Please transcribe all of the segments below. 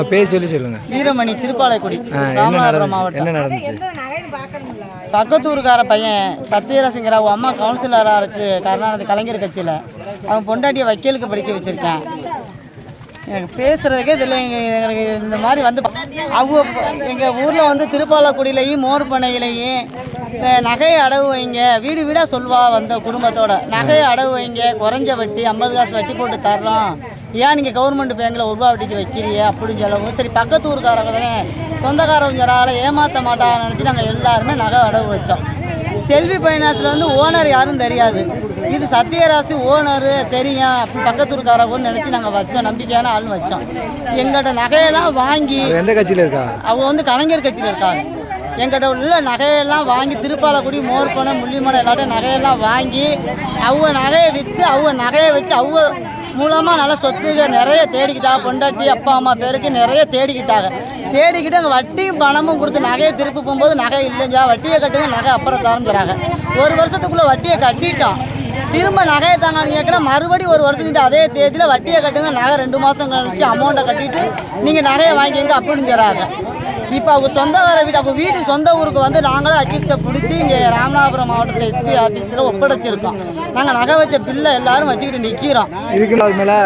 உங்கள் பேர் சொல்லி சொல்லுங்கள் வீரமணி திருப்பாலைக்குடி ராமநாதபுரம் மாவட்டம். என்ன நடந்துச்சு? பக்கத்தூருக்கார பையன் சத்யராசிங்கிற அவங்க அம்மா கவுன்சிலராக இருக்கு கருணாநிதி கலைஞர் கட்சியில். அவன் பொண்டாட்டியை வக்கீலுக்கு படிக்க வச்சிருக்கேன். எனக்கு பேசுகிறதுக்கே இதில் எனக்கு இந்த மாதிரி வந்து அவங்க எங்கள் ஊரில் வந்து திருப்பாலக்குடியிலையும் மோர்பனையிலையும் நகையை அடவு வைங்க. வீடு வீடாக சொல்வா வந்த குடும்பத்தோட. நகையை அடவு வைங்க. குறைஞ்ச வட்டி ஐம்பது காசு வட்டி போட்டு தர்றோம். ஏன் நீங்கள் கவர்மெண்ட் பேங்கில் ஒரு ரூபா வட்டிக்கு வைக்கிறீங்க? அப்படின்னு சொல்லவும் சரி பக்கத்து ஊருக்காரங்க தானே. சொந்தக்காரவங்க ஏமாற்ற மாட்டாங்கன்னு நினச்சி நாங்கள் எல்லாருமே நகை அடவு வச்சோம். செல்வி ஃபைனான்ஸில் வந்து ஓனர் யாரும் தெரியாது. இது சத்யராசி ஓனர் தெரியும். அப்படி பக்கத்தூருக்காரவன்னு நினச்சி நாங்கள் வச்சோம். நம்பிக்கையான ஆள்னு வச்சோம். எங்கள்கிட்ட நகையெல்லாம் வாங்கி எந்த கட்சியில் இருக்கா? அவங்க வந்து கலைஞர் கட்சியில் இருக்காங்க எங்கிட்ட உள்ள நகையெல்லாம் வாங்கி திருப்பாலக்குடி மோர்பனை முள்ளிமலை எல்லாத்தையும் நகையெல்லாம் வாங்கி அவங்க நகையை விற்று அவங்க நகையை வச்சு அவங்க மூலமாக நல்ல சொத்துக நிறைய தேடிக்கிட்டாங்க பொண்டாட்டி அப்பா அம்மா பேருக்கு நிறைய தேடிக்கிட்டாங்க. தேடிக்கிட்டு அங்கே வட்டியும் பணமும் கொடுத்து நகையை திருப்பி போகும்போது நகை இல்லைஞ்சா வட்டியை கட்டுங்க நகை அப்புறம் தரஞ்சுறாங்க ஒரு வருஷத்துக்குள்ளே வட்டியை கட்டிட்டோம் திரும்ப நகையை தாங்க கேட்குற மறுபடியும் ஒரு வருஷத்துக்கு அதே தேதியில் வட்டியை கட்டுங்க நகை ரெண்டு மாதம் கழிச்சு அமௌண்ட்டை கட்டிட்டு நீங்கள் நகையை வாங்கிங்க அப்படின்னு சொல்கிறாங்க இப்போ அவங்க சொந்த வர வீடு அவங்க வீட்டுக்கு சொந்த ஊருக்கு வந்து நாங்களும் அக்யூஸ்ட்டை பிடிச்சி இங்கே ராமநாதபுரம் மாவட்டத்தில் எஸ்பி ஆஃபீஸில் ஒப்படைச்சிருக்கோம். நாங்கள் நகை வச்ச பில்லை எல்லாரும் வச்சுக்கிட்டு நிற்கிறோம்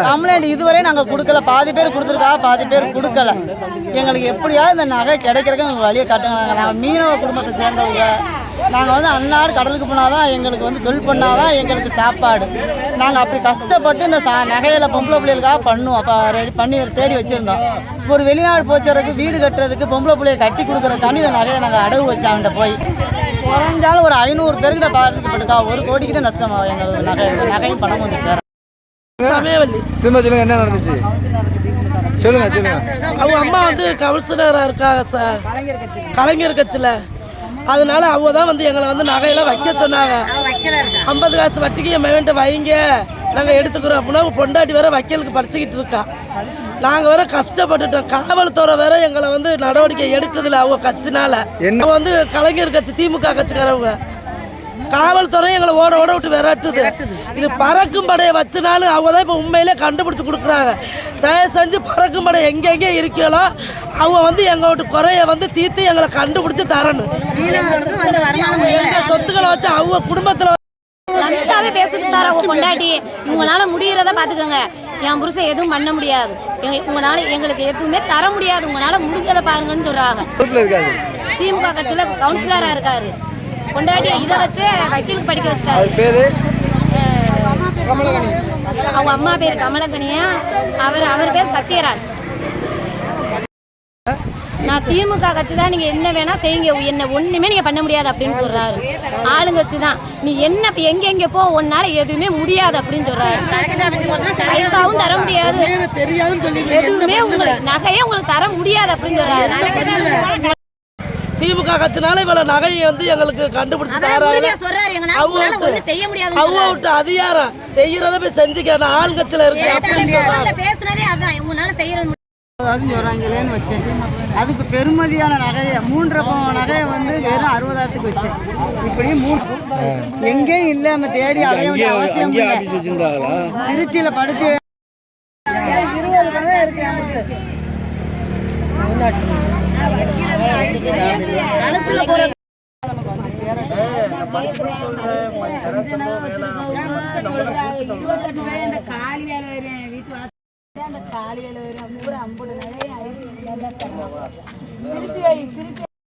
கம்ப்ளைண்ட் இதுவரை நாங்கள் கொடுக்கல. பாதி பேர் கொடுத்துருக்கா பாதி பேர் கொடுக்கல. எங்களுக்கு எப்படியாவது இந்த நகை கிடைக்கிறதுக்கு எங்களுக்கு வழியை காட்டுங்க. நாங்கள் நாங்கள் மீனவ குடும்பத்தை சேர்ந்தவங்க. நாங்கள் வந்து அன்னாடு கடலுக்கு போனால் தான் எங்களுக்கு வந்து தொழில் பண்ணால் தான் எங்களுக்கு சாப்பாடு. நாங்கள் அப்படி கஷ்டப்பட்டு இந்த சா நகையில் பொம்பளை பிள்ளைகளுக்காக பண்ணுவோம். அப்போ ரெடி பண்ணி தேடி வச்சுருந்தோம். ஒரு வெளிநாடு போச்சுறதுக்கு வீடு கட்டுறதுக்கு பொம்பளை பிள்ளைய கட்டி கொடுக்குறதுக்காண்டி இந்த நகையை நாங்கள் அடகு வச்சாண்ட போய் குறைஞ்சாலும் ஒரு ஐநூறு பேர்கிட்ட பாதிக்கப்பட்டுக்கா ஒரு கோடிக்கிட்ட நஷ்டமாகும் எங்களுக்கு நகை நகையும் பணம் வந்து சார். திரும்ப சொல்லுங்க என்ன நடந்துச்சு? சொல்லுங்க சொல்லுங்க அவங்க அம்மா வந்து கவுன்சிலராக இருக்காங்க சார். கலைஞர் கட்சியில். அதனால அவங்க தான் வந்து எங்களை வந்து நகையெல்லாம் வைக்க சொன்னாங்க. ஐம்பது காசு வட்டிக்கு என் மகன்ட்ட வைங்க. நாங்கள் எடுத்துக்கிறோம் அப்படின்னா அவங்க பொண்டாட்டி வேற வக்கீலுக்கு படிச்சுக்கிட்டு இருக்கா. நாங்கள் வேற கஷ்டப்பட்டுட்டோம். காவல்துறை வேற எங்களை வந்து நடவடிக்கை எடுத்ததில்ல அவங்க கட்சினால. வந்து கலைஞர் கட்சி திமுக கட்சிக்காரவங்க. காவல்துறை எங்களை ஓட ஓட விட்டு விரட்டுது. இது பறக்கும் படையை வச்சனாலும் அவங்க தான் இப்போ உண்மையிலே கண்டுபிடிச்சு கொடுக்குறாங்க. தயவு செஞ்சு பறக்கும் படை எங்கெங்கே இருக்கீங்களோ அவங்க வந்து எங்களோட குறைய வந்து தீர்த்து எங்களை கண்டுபிடிச்சு தரணும். எங்க சொத்துக்களை வச்சு அவங்க குடும்பத்தில் லம்சாவே பேசிட்டு சார் அவங்க பொண்டாட்டி. இவங்களால முடியறத பாத்துக்கோங்க என் புருஷன் எதுவும் பண்ண முடியாது. எங்க- உங்களால எங்களுக்கு எதுவுமே தர முடியாது. உங்களால முடிஞ்சதை பாருங்கன்னு சொல்றாங்க. திமுக கட்சியில கவுன்சிலரா இருக்காரு. பொண்டாட்டி இதை வச்சு வக்கீலுக்கு படிக்க வச்சிட்டாரு. அவங்க அம்மா பேர் கமலக்கனியா அவர் அவர் பேர் சத்யராஜ். நான் திமுக கட்சி தான் நீங்க என்ன வேணா செய்யுங்க. என்ன ஒண்ணுமே நீங்க பண்ண முடியாது அப்படின்னு சொல்றாரு. ஆளுங்கட்சி தான். நீ என்ன இப்ப எங்க எங்க போ உன்னால எதுவுமே முடியாது அப்படின்னு சொல்றாரு. பைசாவும் தர முடியாது. தெரியாதுன்னு சொல்லி எதுவுமே உங்களுக்கு நகையே உங்களுக்கு தர முடியாது அப்படின்னு சொல்றாரு. திமுக கட்சினால இவ்வளவு நகையை வந்து எங்களுக்கு கண்டுபிடிச்சு எங்களால அவங்க விட்டு- ஒண்ணும் செய்ய முடியாது அவங்க விட்டு அதிகாரம் செய்யறத போய் செஞ்சுக்க. நான் ஆள் கட்சியில இருக்கு அப்படின்னு சொல்றாங்க பேசுனதே அதான். உங்களால செய்யறது அறுபதாயிரம் சொல்கிறாங்களேன்னு வச்சேன். அதுக்கு பெருமதியான நகையை மூன்றரை பவுன் நகையை வந்து வெறும் அறுபதாயிரத்துக்கு வச்சேன். இப்படி மூணு. எங்கேயும் இல்லை நம்ம தேடி அலைய வேண்டிய அவசியம் இல்லை. திருச்சியில் படிச்சு இருபது நகை இருக்கு. கழுத்துல போற அந்த திருப்பி வை திருப்பி